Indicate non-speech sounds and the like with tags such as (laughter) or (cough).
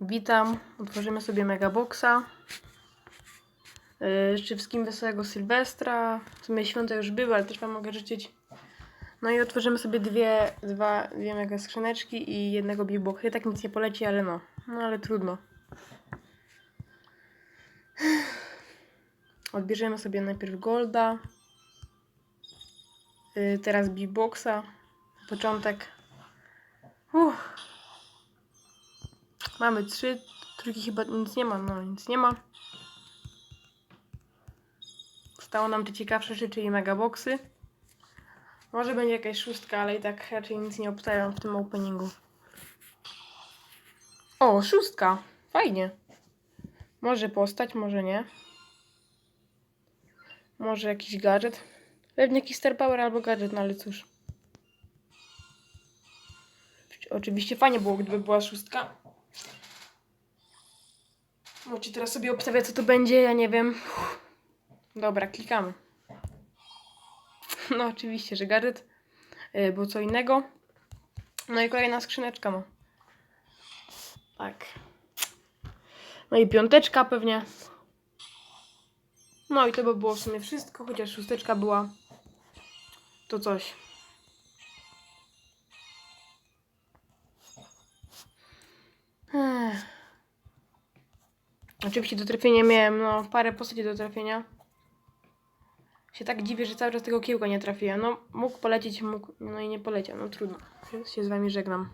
Witam. Otworzymy sobie Megaboxa. Yy, Życzę wszystkim wesołego Sylwestra. W sumie święta już były, ale też Wam mogę życzyć. No i otworzymy sobie dwie, dwa, dwie mega skrzyneczki i jednego Big Boxa. I tak nic nie poleci, ale no. No ale trudno. (sighs) Odbierzemy sobie najpierw Golda. Yy, teraz Big Boxa. Na początek. Uff. Mamy trzy. Trójki chyba nic nie ma. No, nic nie ma. Zostało nam te ciekawsze rzeczy, czyli megaboxy. Może będzie jakaś szóstka, ale i tak raczej nic nie obstawiam w tym openingu. O, szóstka! Fajnie. Może postać, może nie. Może jakiś gadżet. Pewnie jakiś Star Power albo gadżet, no ale cóż. Oczywiście fajnie było, gdyby była szóstka. Możecie teraz sobie obstawiać, co to będzie, ja nie wiem. Dobra, klikamy. No oczywiście, że gadżet, yy, bo co innego. No i kolejna skrzyneczka, no. Tak. No i piąteczka pewnie. No i to by było w sumie wszystko, chociaż szósteczka była to coś. Oczywiście do trafienia miałem no, parę postaci do trafienia. Się tak dziwię, że cały czas tego kiełka nie trafiłem. No, mógł polecieć, mógł, no i nie poleciał. No trudno. Więc się z wami żegnam.